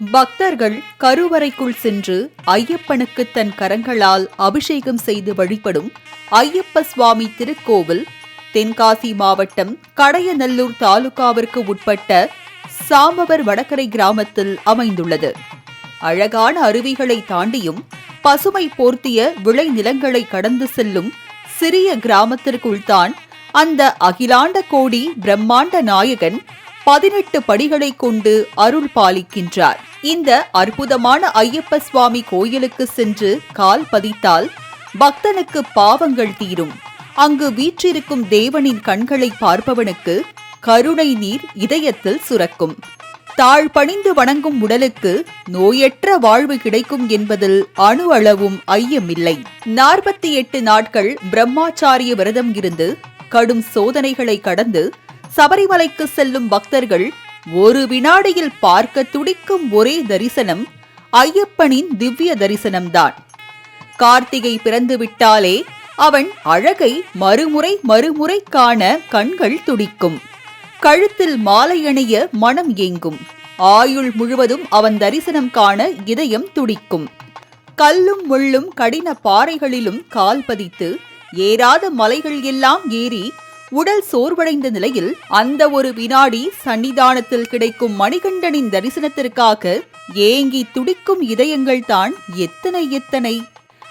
பக்தர்கள் கருவறைக்குள் சென்று ஐயப்பனுக்கு தன் கரங்களால் அபிஷேகம் செய்து வழிபடும் ஐயப்ப சுவாமி திருக்கோவில் தென்காசி மாவட்டம் கடையநல்லூர் தாலுகாவிற்கு உட்பட்ட சாம்பவர் வடகரை கிராமத்தில் அமைந்துள்ளது. அழகான அருவிகளை தாண்டியும் பசுமை போர்த்திய விளைநிலங்களை கடந்து செல்லும் சிறிய கிராமத்திற்குள்தான் அந்த அகிலாண்ட கோடி பிரம்மாண்ட நாயகன் பதினெட்டு படிகளை கொண்டு அருள் பாலிக்கின்றார். இந்த அற்புதமான ஐயப்ப சுவாமி கோயிலுக்கு சென்று கால் பதித்தால் பக்தனுக்கு பாவங்கள் தீரும். அங்கு வீற்றிருக்கும் தேவனின் கண்களை பார்ப்பவனுக்கு கருணை நீர் இதயத்தில் சுரக்கும். தாழ் பணிந்து வணங்கும் உடலுக்கு நோயற்ற வாழ்வு கிடைக்கும் என்பதில் அணு அளவும் ஐயமில்லை. நாற்பத்தி எட்டு நாட்கள் பிரம்மாச்சாரிய விரதம் இருந்து கடும் சோதனைகளை கடந்து சபரிமலைக்கு செல்லும் பக்தர்கள் ஒரு வினாடியில் பார்க்க துடிக்கும் ஒரே தரிசனம் ஐயப்பனின் திவ்ய தரிசனம்தான். கார்த்திகை பிறந்து விட்டாலே அவன் அழகை மறுமுறை மறுமுறை காண கண்கள் துடிக்கும். கழுத்தில் மாலை அணிய மனம் ஏங்கும். ஆயுள் முழுவதும் அவன் தரிசனம் காண இதயம் துடிக்கும். கல்லும் முள்ளும் கடின பாறைகளிலும் கால் பதித்து ஏறாத மலைகள் எல்லாம் ஏறி உடல் சோர்வடைந்த நிலையில் அந்த ஒரு வினாடி சன்னிதானத்தில் கிடைக்கும் மணிகண்டனின் தரிசனத்திற்காக ஏங்கி துடிக்கும் இதயங்கள் தான் எத்தனை எத்தனை.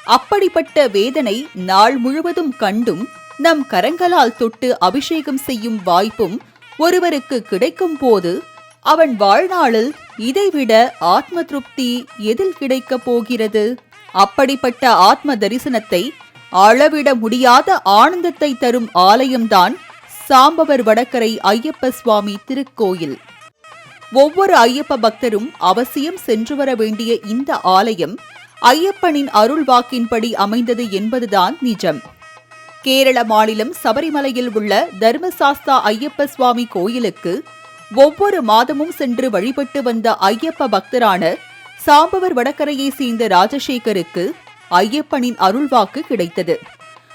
அப்படிப்பட்ட வேதனை நாள் முழுவதும் கண்டும் நம் கரங்களால் தொட்டு அபிஷேகம் செய்யும் வாய்ப்பும் ஒருவருக்கு கிடைக்கும் போது அவன் வாழ்நாளில் இதைவிட ஆத்ம திருப்தி எதில் கிடைக்கப் போகிறது? அப்படிப்பட்ட ஆத்ம தரிசனத்தை அளவிட முடியாத ஆனந்தத்தை தரும் ஆலயம்தான் சாம்பவர் வடக்கரை ஐயப்ப சுவாமி திருக்கோயில். ஒவ்வொரு ஐயப்ப பக்தரும் அவசியம் சென்று வர வேண்டிய இந்த ஆலயம் ஐயப்பனின் அருள் வாக்கின்படி அமைந்தது என்பதுதான் நிஜம். கேரள மாநிலம் சபரிமலையில் உள்ள தர்மசாஸ்தா ஐயப்ப சுவாமி கோயிலுக்கு ஒவ்வொரு மாதமும் சென்று வழிபட்டு வந்த ஐயப்ப பக்தரான சாம்பவர் வடக்கரையை சேர்ந்த ராஜசேகருக்கு ஐயப்பனின் அருள்வாக்கு கிடைத்தது.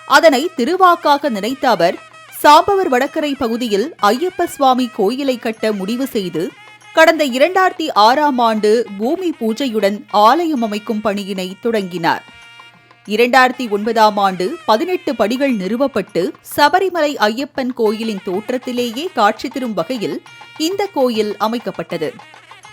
அதனை திருவாக்காக நினைத்த அவர் சாம்பவர் வடக்கரை பகுதியில் ஐயப்ப சுவாமி கோயிலை கட்ட முடிவு செய்து கடந்த இரண்டாயிரத்தி ஆறாம் ஆண்டு பூமி பூஜையுடன் ஆலயம் அமைக்கும் பணியினை தொடங்கினார். இரண்டாயிரத்தி ஒன்பதாம் ஆண்டு பதினெட்டு படிகள் நிறுவப்பட்டு சபரிமலை ஐயப்பன் கோயிலின் தோற்றத்திலேயே காட்சி தரும் வகையில் இந்த கோயில் அமைக்கப்பட்டது.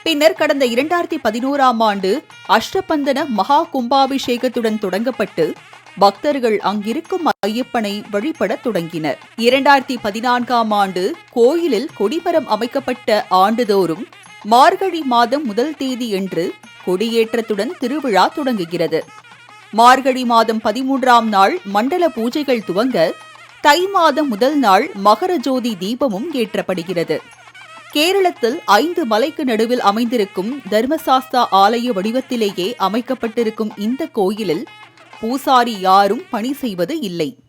பின்னர் கடந்த இரண்டாயிரத்தி பதினோராம் ஆண்டு அஷ்டபந்தன மகா கும்பாபிஷேகத்துடன் தொடங்கப்பட்டு பக்தர்கள் அங்கிருக்கும் ஐயப்பனை வழிபடத் தொடங்கினர். இரண்டாயிரத்தி பதினான்காம் ஆண்டு கோயிலில் கொடிமரம் அமைக்கப்பட்ட ஆண்டுதோறும் மார்கழி மாதம் முதல் தேதி என்று கொடியேற்றத்துடன் திருவிழா தொடங்குகிறது. மார்கழி மாதம் பதிமூன்றாம் நாள் மண்டல பூஜைகள் துவங்க தை மாதம் முதல் நாள் மகர ஜோதி தீபமும் ஏற்றப்படுகிறது. கேரளத்தில் ஐந்து மலைக்கு நடுவில் அமைந்திருக்கும் தர்மசாஸ்தா ஆலய வடிவத்திலேயே அமைக்கப்பட்டிருக்கும் இந்த கோயிலில் பூசாரி யாரும் பணி செய்வது இல்லை.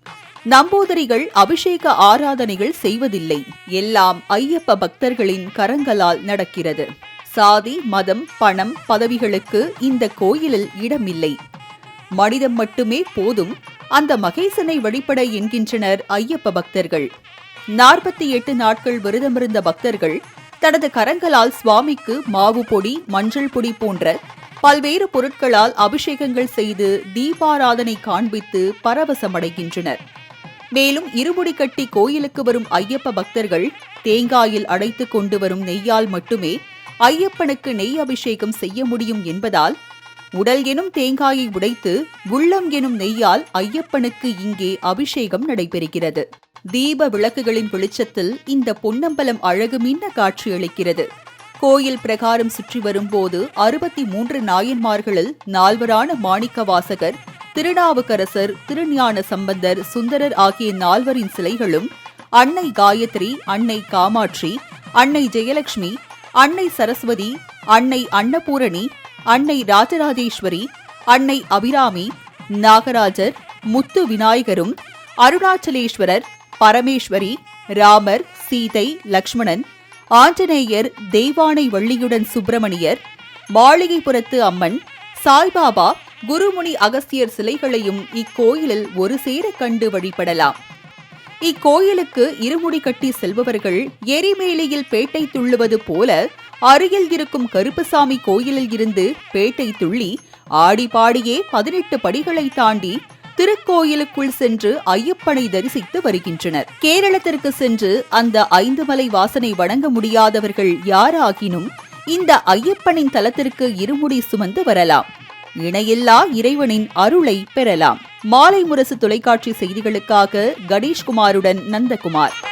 நம்பூதரிகள் அபிஷேக ஆராதனைகள் செய்வதில்லை. எல்லாம் ஐயப்ப பக்தர்களின் கரங்களால் நடக்கிறது. சாதி மதம் பணம் பதவிகளுக்கு இந்த கோயிலில் இடமில்லை. மனிதம் மட்டுமே போதும் அந்த மகேசனை வழிபட என்கின்றனர் ஐயப்ப பக்தர்கள். நாற்பத்தி எட்டு நாட்கள் விரதமிருந்த பக்தர்கள் தனது கரங்களால் சுவாமிக்கு மாவு பொடி மஞ்சள் பொடி போன்ற பல்வேறு பொருட்களால் அபிஷேகங்கள் செய்து தீபாராதனை காண்பித்து பரவசமடைகின்றனர். மேலும் இருமுடி கட்டி கோயிலுக்கு வரும் ஐயப்ப பக்தர்கள் தேங்காயில் அடைத்து கொண்டு வரும் நெய்யால் மட்டுமே ஐயப்பனுக்கு நெய் அபிஷேகம் செய்ய முடியும் என்பதால் உடல் எனும் தேங்காயை உடைத்து உள்ளம் எனும் நெய்யால் ஐயப்பனுக்கு இங்கே அபிஷேகம் நடைபெறுகிறது. தீப விளக்குகளின் வெளிச்சத்தில் இந்த பொன்னம்பலம் அழகு மின்ன காட்சியளிக்கிறது கோயில் பிரகாரம் சுற்றி வரும்போது அறுபத்தி மூன்று நாயன்மார்களில் நால்வரான மாணிக்க வாசகர் திருநாவுக்கரசர் திருஞான சம்பந்தர் சுந்தரர் ஆகிய நால்வரின் சிலைகளும் அன்னை காயத்ரி அன்னை காமாட்சி அன்னை ஜெயலட்சுமி அன்னை சரஸ்வதி அன்னை அன்னபூரணி அன்னை ராஜராஜேஸ்வரி அன்னை அபிராமி நாகராஜர் முத்து விநாயகரும் அருணாச்சலேஸ்வரர் பரமேஸ்வரி ராமர் சீதை லக்ஷ்மணன் ஆஞ்சநேயர் தெய்வானை வள்ளியுடன் சுப்பிரமணியர் மாளிகைப்புறத்து அம்மன் சாய்பாபா குருமுனி அகஸ்தியர் சிலைகளையும் இக்கோயிலில் ஒரு சேர கண்டு வழிபடலாம். இக்கோயிலுக்கு இருமுடி கட்டி செல்பவர்கள் எரிமேலியில் பேட்டை துள்ளுவது போல அருகில் இருக்கும் கருப்பசாமி கோயிலில் இருந்து பேட்டை துள்ளி ஆடி பாடியே பதினெட்டு படிகளை தாண்டி திருக்கோயிலுக்குள் சென்று ஐயப்பனை தரிசித்து வருகின்றனர். கேரளத்திற்கு சென்று அந்த ஐந்து மலை வாசனை வணங்க முடியாதவர்கள் யாராகினும் இந்த ஐயப்பனின் தலத்திற்கு இருமுடி சுமந்து வரலாம். இணையில்லா இறைவனின் அருளை பெறலாம். மாலை முரசு தொலைக்காட்சி செய்திகளுக்காக கணேஷ்குமாருடன் நந்தகுமார்.